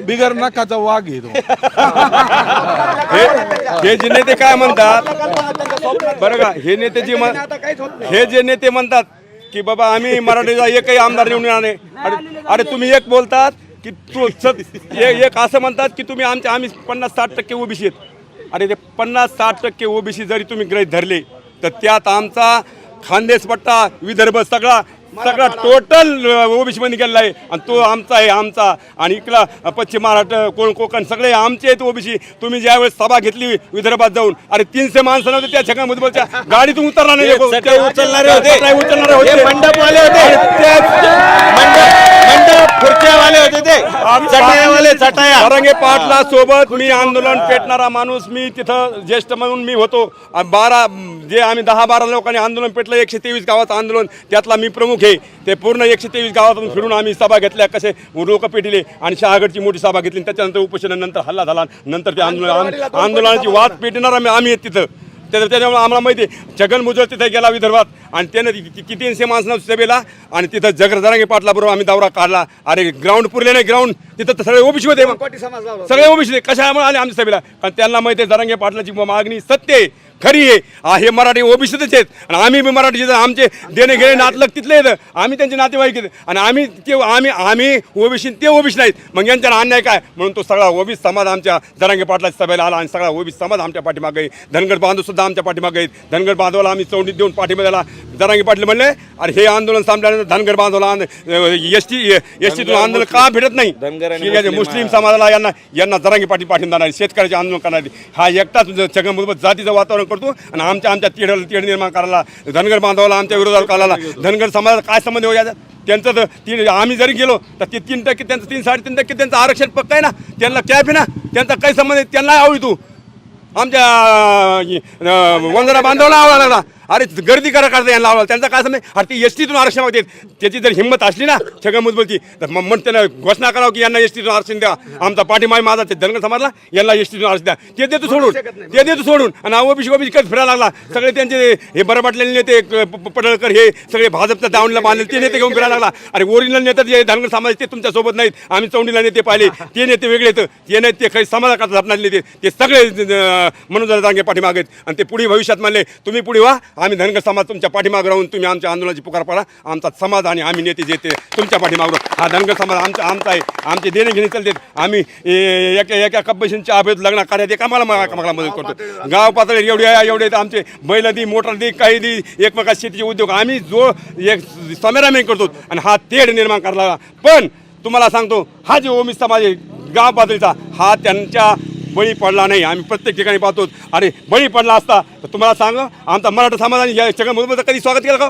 बिगर नकाचा वाघ आहे तो. हे जे नेते काय म्हणतात? बरं का हे नेते जे म्हण- हे जे नेते म्हणतात की बाबा आम्ही मराठीचा एकही आमदार निवडून येणार नाही. अरे अरे तुम्ही एक बोलतात की तू ए- एक असं म्हणतात की तुम्ही आमच्या आम्ही पन्नास साठ टक्के ओबीसी आहेत. अरे ते पन्नास साठ टक्के ओबीसी जरी तुम्ही गृहीत धरले तर त्यात आमचा खानदेश पट्टा विदर्भ सगळा सगळा टोटल ओबीसी मध्ये गेलेला आहे. आणि तो आमचा आहे आमचा. आणि इकडला पश्चिम महाराष्ट्र कोण कोकण सगळे आमचे आहेत ओबीसी. तुम्ही ज्यावेळेस सभा घेतली विदर्भात जाऊन अरे तीनशे माणसं नव्हते त्या छगन मुदबलच्या गाडीतून उतरला नाही उचलणारे होते. उचलणारे होते. ते मंडपवाले होते. खुर्च्यावाले होते ते. चटयावाले चटया. सारंगे पाटला सोबत मी आंदोलन पेटणारा माणूस मी तिथं ज्येष्ठ म्हणून मी होतो. बारा जे आम्ही दहा बारा लोकांनी आंदोलन पेटलं एकशे तेवीस गावाचं आंदोलन त्यातला मी प्रमुख आहे. ते पूर्ण एकशे तेवीस गावातून फिरून आम्ही सभा घेतल्या कसे लोक पेटले आणि शहागडची मोठी सभा घेतली. त्याच्यानंतर उपोषणानंतर हल्ला झाला. नंतर ते आंदोलन आंद- आंदोलनाची वाद पेटणार आम्ही आम्ही आहेत तिथं. त्या- त्याच्यामुळे आम्हाला माहिती आहे. छगन भुजबळ तिथे गेला विदर्भात आणि त्यानं किती तीनशे माणसं सभेला आणि तिथं जगर जरांगे पाटला बरोबर आम्ही दौरा काढला. अरे ग्राउंड पुरले नाही ग्राउंड तिथं तर सगळे ओबीसी होते. सगळे ओबीसी कशामुळे आले आमच्या सभेला? कारण त्यांना माहिती आहे जरांगे पाटलाची मागणी सत्य आहे. खरी आहे. हा, मराठी ओबीसीतच आहेत. आणि आम्ही बी मराठीचे. आमचे देणे घेणे नातलग तिथले आहेत. आम्ही त्यांचे नातेवाईक आहेत. आणि आम्ही ते आम्ही आम्ही ओबीसी ते ओबीसी नाहीत. मग यांच्यावर अन्याय काय? म्हणून तो सगळा ओबीसी समाज आमच्या जरांगे पाटलाच्या सभेला आला आणि सगळा ओबीसी समाज आमच्या पाठीमागे आहे. धनगर बांधव सुद्धा आमच्या पाठीमागे आहेत. धनगर बांधवाला आम्ही चौंडीत देऊन पाठीमध्ये आला. जरांगे पाटील म्हणले अरे हे आंदोलन संपल्यानंतर धनगर बांधवला एस टी एस टीतून आंदोलन का भेटत नाही? आणि मुस्लिम, समाजाला यांना यांना जरांगी पाठी पाठिंबा देणार शेतकऱ्याचे आंदोलन करणार हा एकटाच छगनभूत जातीचं वातावरण पडतो आणि आमच्या आमच्या तेढ तेढ निर्माण करायला धनगर बांधवाला आमच्या विरोधात करायला धनगर समाजाला काय संबंध हो याच्यात? त्यांचं तर तीन आम्ही जरी गेलो तर ते तीन टक्के त्यांचं तीन साडेतीन टक्के त्यांचं आरक्षण पक्क आहे ना? त्यांना कॅप आहे ना? त्यांचा काही संबंध आहे? त्यांना आवडी तू आमच्या वंजरा बांधवला आवडा अरे गर्दी करा करता यांना आवडला त्यांचा काय समज अरे ती एस टीतून आरक्षण मागते. त्याची जर हिंमत असली ना छगन मुजबलची तर मग मग त्यानं घोषणा करावं की यांना एस टीतून आरक्षण द्या. आमचा पाठीमाय माझा ते धनगर समाजला यांना एस टीतून आरक्षण द्या. ते देतो सोडून. ते देतो सोडून. आणि ओबीसी ओबीसी कधी फिरायला लागला? सगळे त्यांचे हे बरं वाटलेले नेते पडळकर हे सगळे भाजपच्या दावणीला बांधले. ते नेते घेऊन फिरायला लागला. अरे ओरिजिनल नेते जे धनगर समाज ते तुमच्यासोबत नाहीत. आम्ही चौंडीला नेते पाहिले. ते नेते वेगळे आहेत. ते नाहीत. ते काही समाजा करतात आपणारे नेते. ते सगळे अं, म्हणून जागे पाठीमागे आहेत. आणि ते पुढे भविष्यात म्हणले तुम्ही पुढे व्हा. आम्ही धनगर समाज तुमच्या पाठीमागे राहून तुम्ही आमच्या आंदोलनाची पुकार पडा. आमचा समाज आणि आम्ही नेते जे ते तुमच्या पाठीमागे हा धनगर समाज आमचा आमचा आहे. आमचे देणे घेणे चालते. आम्ही एका एका कपशींच्या अभेद लग्न कार्यात एका मला मला मदत करतो. गाव पातळी एवढे आहे, एवढे आमचे. बैल दी मोटर दी काही दी एकमेका शेतीचे उद्योग. आम्ही जो एक समेरामे करतो आणि हा तेढ निर्माण करायला पण तुम्हाला सांगतो हा जे ओमी समाज आहे गाव पातळीचा हा त्यांच्या बळी पडला नाही. आम्ही प्रत्येक ठिकाणी पाहतो अरे बळी पडला असता. तर तुम्हाला सांग आमचा मराठा समाजाने या जगामध्ये कधी स्वागत केलं का?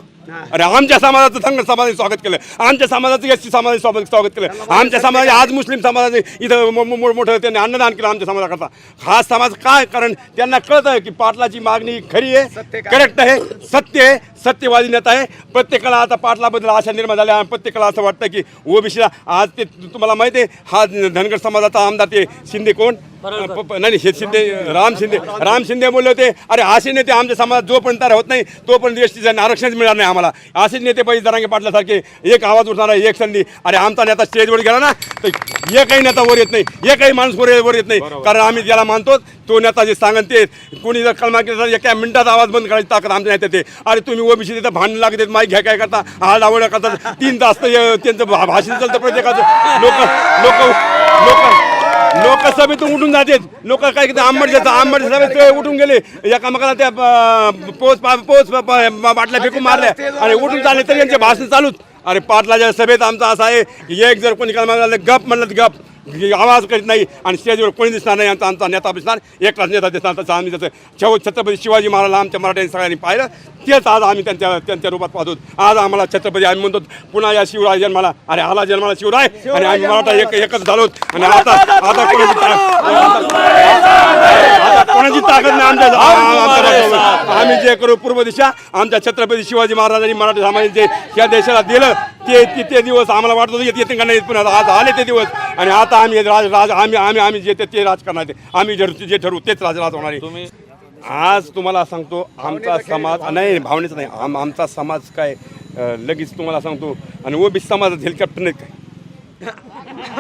अरे आमच्या समाजाचं धनगर समाजाने स्वागत केलं. आमच्या समाजाचं एस टी समाजाने स्वागत स्वागत केलं. आमच्या समाजाने आज मुस्लिम समाजाने इथं मोठं त्यांनी अन्नदान केलं आमच्या समाजाकरता. हा समाज काय? कारण त्यांना कळत आहे की पाटलाची मागणी खरी आहे करेक्ट आहे सत्य आहे सत्यवादी नेता आहे. प्रत्येकाला आता पाटलाबद्दल आशा निर्माण झाल्या. आणि प्रत्येकाला असं वाटतं की ओबीसीला आज ते तुम्हाला माहिती आहे हा धनगर समाजाचा आमदार ते शिंदे कोण? प- प- नाही हे शिंदे राम शिंदे राम शिंदे बोलले होते अरे असे नेते आमच्या समाजात जोपर्यंत तयार होत नाही तोपर्यंत एस टीचं आरक्षणच मिळणार नाही आम्हाला. असेच नेते पाहिजे जरांगे पाटल्यासारखे एक आवाज उठणारा एक संधी. अरे आमचा नेता स्टेजवर गेला ना तर एकही नेता वर येत नाही एकही माणूस वर वर येत नाही. कारण आम्ही ज्याला मानतो तो नेता जे सांगन ते कोणी जर कलमा केला तर एका मिनिटात आवाज बंद करायची ताकद आमच्या नेत्यात आहे. अरे तुम्ही ओबीसी तिथं भांडण लागते माईक घ्या काय करता आळ आवड करतात. तीन तास तर हे त्यांचं भा- भाषण चालतं प्रत्येकाचं. लोक लोक लोक लोकसभेतून उठून जाते लोक काय किती आंबट जातात आंबट सभेत ते उठून गेले. एकामेकाला त्या पोच पा- पोच बाटल्या फेकून मारल्या. आणि उठून चालले तरी यांचे भाषण चालूच. अरे पाटलाच्या सभेत आमचा असा आहे की एक जर कोणी काल गप म्हणलं तर गप. आवाज करीत नाही आणि स्टेजवर कोणी दिसणार नाही आमचा आमचा नेता दिसणार एकटाच नेता दिसणार. तसं आम्ही जसं छव छत्रपती शिवाजी महाराज आमच्या मराठ्यांनी सगळ्यांनी पाहिलं तेच आज आम्ही त्यांच्या त्यांच्या रूपात पाहतो. आज आम्हाला छत्रपती आम्ही म्हणतो पुन्हा या शिवराय जन्माला अरे आला जन्माला शिवराय आणि आम्ही मराठा एक एकच झालो. आणि आता आता आता कोणाची ताकद नाही आमच्या. आम्ही जे करू पूर्व दिशा आमच्या छत्रपती शिवाजी महाराजांनी मराठी समाजाने जे या देशाला दिलं ते ते- ते दिवस आम्हाला वाटत होतं येते का नाही पण आज आले ते दिवस. आणि आता आम्ही राज राज आम्ही आम्ही आम्ही जे ते- ते राज करणार आहे. आम्ही जे जे ठरवू तेच राज राज होणार आहे. आज तुम्हाला सांगतो आमचा समाज नाही. भावनेचा नाही. आम आमचा समाज काय लगेच तुम्हाला सांगतो आणि ओबीसी समाजात हेलिकॉप्टर नाही काय?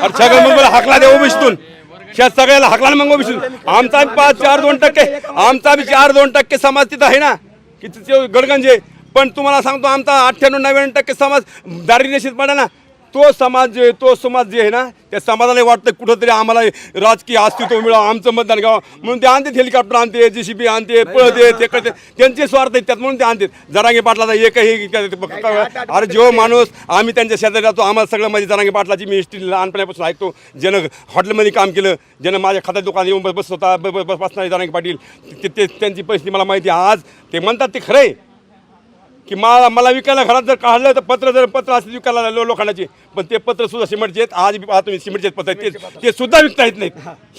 अरे छगन हाकला द्या ओबीसीतून. ह्या सगळ्याला हकला ना मग ओबीसीतून आमचा पाच चार दोन टक्के आमचा बी चार दोन टक्के समाज तिथं आहे ना. की तिथे गडगंजे. पण तुम्हाला सांगतो आमचा अठ्ठ्याण्णव नव्याण्णव टक्के समाज दारिद्र्यशीत पडा ना. तो समाज जे तो समाज जे आहे ना त्या समाजाला वाटतं कुठंतरी आम्हाला राजकीय अस्तित्व मिळावं आमचं मतदान घ्यावं. म्हणून ते आणते हेलिकॉप्टर आणते जी सी बी आणते पळते ते करते. त्यांचे स्वार्थ आहेत त्यात म्हणून ते आणते. जरांगे पाटलाचा एकही अरे जो माणूस आम्ही त्यांच्या शेजारी राहतो आम्हाला सगळं माझी जरांगे पाटलाची मी हिस्ट्री लहानपणापासून ऐकतो. ज्यानं हॉटेलमध्ये काम केलं ज्यानं माझ्या खात्यात दुकान येऊन बस होता ब- ब- बसणारे जरांगे पाटील ते ते- त्यांची परिस्थिती मला माहिती आहे. आज ते म्हणतात ते खरं आहे. की मला मला विकायला घरात जर काढलं तर पत्र जर पत्र असते विकायला लो लोकांचे पण ते पत्र सुद्धा सिमेंटचे आहेत. आज बी पाहतो मी सिमेंटचे पत्र. आहेत ते ते सुद्धा विकता येत नाहीत.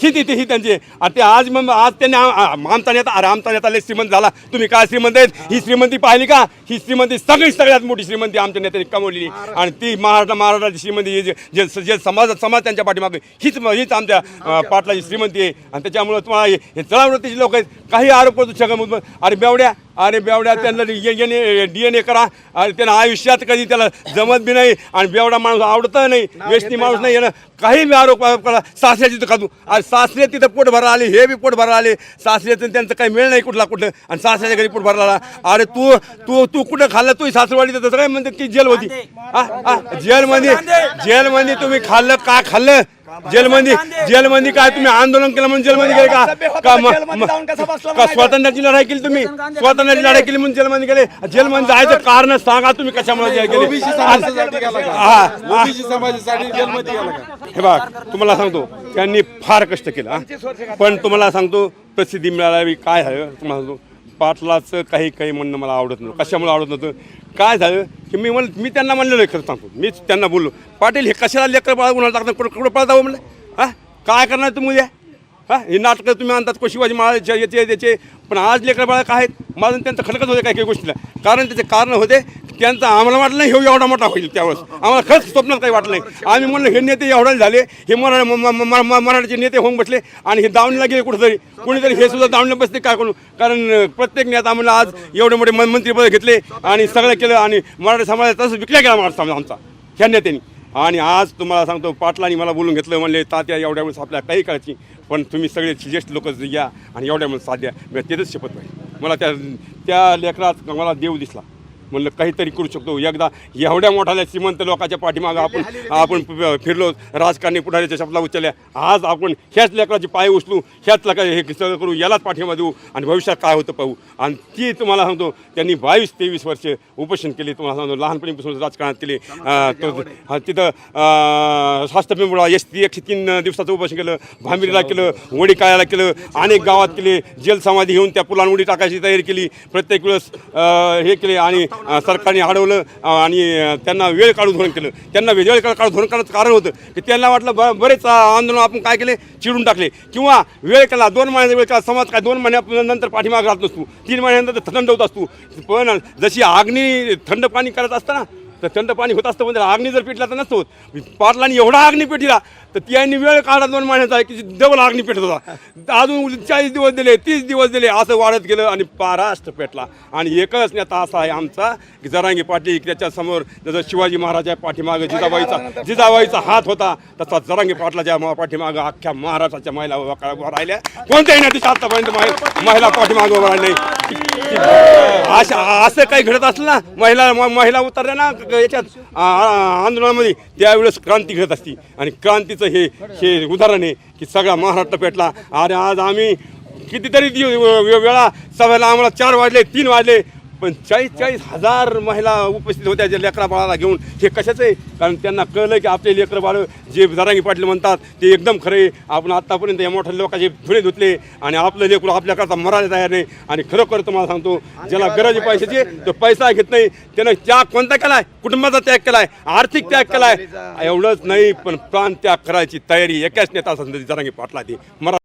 ही तिथे ही त्यांची. आणि ते आज मग आज त्यांनी आ- आ- आमचा नेता अरे आमचा नेता लय श्रीमंत झाला. तुम्ही काय श्रीमंत आहेत? ही श्रीमंती पाहिली का? ही श्रीमंती सगळी सगळ्यात मोठी श्रीमंती आमच्या नेत्याने कमवलेली. आणि ती महाराष्ट्र महाराष्ट्राची श्रीमंती ही जे जे जे समाज समाज त्यांच्या पाठीमागे. हीच हीच आमच्या अं, पाटलाची श्रीमंती आहे. आणि त्याच्यामुळे तुम्हाला हे हे चळावृत्तीचे लोक आहेत. काही आरोप करतो छगन अरे बेवड्या अरे बेवड्या त्यांना डी एन ए करा. आणि त्यांना आयुष्यात कधी त्याला जमत बी नाही आणि बेवडा माणूस आवडत नाही. वेस्टी माणूस नाही येणं काही बी आरोप आरोप करा. सासऱ्याची तिथं काढू आणि सासरे तिथं पोट भरायला आले हे बी पोट भरायला आले. सासऱ्याचं त्यांचं काही मिळ नाही कुठला कुठलं आणि सासऱ्याच्या घरी पोट भरायला आला. अरे तू तू तू कुठं खाल्लं? तू सासरवाडी तसं काय म्हणते की जेल होती हा हा जेलमध्ये जेलमध्ये तुम्ही खाल्लं काय खाल्लं? जेलमध्ये जेलमध्ये काय तुम्ही आंदोलन केलं म्हणून जेलमध्ये गेले का? का म- म- का स्वातंत्र्याची लढाई केली तुम्ही. स्वातंत्र्याची लढाई केली म्हणून जेलमध्ये गेले. जेलमध्ये जायचं कारण सांगा तुम्ही कशामुळे जेल गेले. ओबीसी समाजासाठी गेला का? हा हा. ओबीसी समाजासाठी जेलमध्ये गेला का? हे बघ तुम्हाला सांगतो त्यांनी फार कष्ट केलं हा. पण तुम्हाला सांगतो प्रसिद्धी मिळावी काय झालं तुम्हाला सांगतो पाटलाचं काही काही म्हणणं मला आवडत नव्हतं. कशामुळे आवडत नव्हतं? काय झालं की मी म्हण मी त्यांना म्हणलेलं आहे खरं सांगतो. मीच त्यांना बोललो पाटील हे कशाला लेकर बाळा उन्हाळा टाकतात कुठं कुठं पळता म्हणलं? हा? काय करणार तुम्ही उद्या हां? हे नाटकं तुम्ही आणतात को शिवाजी महाराज याचे त्याचे पण आज लेकर बाळा काय आहेत? माझं त्यांचं खडकत होते काही काही गोष्टीला. कारण त्याचे कारण होते त्यांचं आम्हाला वाटलं नाही हे एवढा मोठा होईल त्यावेळेस. आम्हाला खरंच स्वप्नात काही वाटलं नाही. आम्ही म्हणलं हे नेते एवढे झाले हे मरा म- म- म- मराठीचे नेते होऊन बसले आणि हे दावणीला गेले कुठेतरी. कुणीतरी हे सुद्धा दावणीला बसते काय करून कारण प्रत्येक नेता म्हणलं आज एवढे मोठे मंत्रीपद घेतले आणि सगळं केलं आणि मराठी समाजात तसं विकल्या गेला मराठा समाज आमचा ह्या नेत्यांनी. आणि आज तुम्हाला सांगतो पाटलांनी मला बोलून घेतलं म्हणले तात्या एवढ्या वेळेस आपल्याला काही करायची पण तुम्ही सगळे ज्येष्ठ लोक या आणि एवढ्या वेळेस साध्या मी तेच शपथ पाहिजे. मला त्या त्या लेकरात मला देव दिसला. म्हणलं काहीतरी करू शकतो. एकदा एवढ्या मोठ्या श्रीमंत लोकांच्या पाठीमागं आपण आपण फिरलो राजकारणी पुढाऱ्याच्या शपला उचलल्या. आज आपण ह्याच लेकराचे पाय उचलू ह्याच लेकर हे सगळं करू यालाच पाठिंबा देऊ आणि भविष्यात काय होतं पाहू. आणि ती तुम्हाला सांगतो त्यांनी बावीस तेवीस वर्ष उपोषण केले तुम्हाला सांगतो लहानपणीपासून राजकारणात केले. अं, तो हा, तिथं शास्त्रपिंबुळा एस ती एकशे तीन दिवसाचं उपोषण केलं भांबिरीला केलं वडी काळ्याला केलं अनेक गावात केले जेल समाधी घेऊन त्या पुलांवर उडी टाकायची तयारी केली प्रत्येक वेळेस हे केले आणि सरकारने अडवलं आणि त्यांना वेळ काढून धोरण केलं. त्यांना वेळ काढून धोरण करण्याचं कारण होतं की त्यांना वाटलं ब बरेच आंदोलन आपण काय केले? चिडून टाकले. किंवा वेळ केला दोन महिन्याचा वेळ केला समाज काय दोन महिन्यानंतर पाठीमाग राहत नसतो. तीन महिन्यानंतर थंड होत असतो. पण जशी आग्नी थंड पाणी करत असताना तर थंड पाणी होत असतं म्हणजे अग्नी जर पेटला तर नसतो पाटलांनी एवढा अग्नी पेटला तर त्यांनी वेळ काढा दोन महिन्याचा की डबल अग्नी पेटत होता. अजून चाळीस दिवस दिले तीस दिवस दिले असं वाढत गेलं आणि पाराष्ट्र पेटला. आणि एकच नेता असा आहे आमचा की जरांगी पाटील त्याच्यासमोर जसं शिवाजी महाराजा पाठीमागं जिजाबाईचा जिजाबाईचा हात होता तसा जरांगी पाटलाच्या पाठीमागं अख्ख्या महाराष्ट्राच्या महिला राहिल्या. कोणत्याही नेत्याच्या आतापर्यंत महिला पाठीमागं उभा राहिली नाही. असं असं काही घडत असलं ना महिला म- महिला उतरल्या ना याच्यात आंदोलनामध्ये त्यावेळेस क्रांती घडत असती. आणि क्रांतीचं हे हे उदाहरण आहे की सगळा महाराष्ट्र पेटला. आणि आज आम्ही कितीतरी वेळा सभेला आम्हाला चार वाजले तीन वाजले. पण चाळीस चाळीस हजार महिला उपस्थित होत्या जे लेकरा बाळाला घेऊन. हे कशाचं? आहे कारण त्यांना कळलं की आपले लेकरं बाळं जे जरांगी पाटील म्हणतात ते एकदम खरे. आपण आत्तापर्यंत या मोठ्या लोकांचे धुळे धुतले आणि आपलं लेकरू आपल्याकरता मरायला तयार नाही. आणि खरोखर तुम्हाला सांगतो ज्याला गरज आहे पैशाची तो पैसा घेत नाही. त्यानं त्याग कोणता केलाय? कुटुंबाचा त्याग केलाय आर्थिक त्याग केलाय. एवढंच नाही पण प्राण त्याग करायची तयारी एकाच नेता संधी जरांगी पाटला ती मरा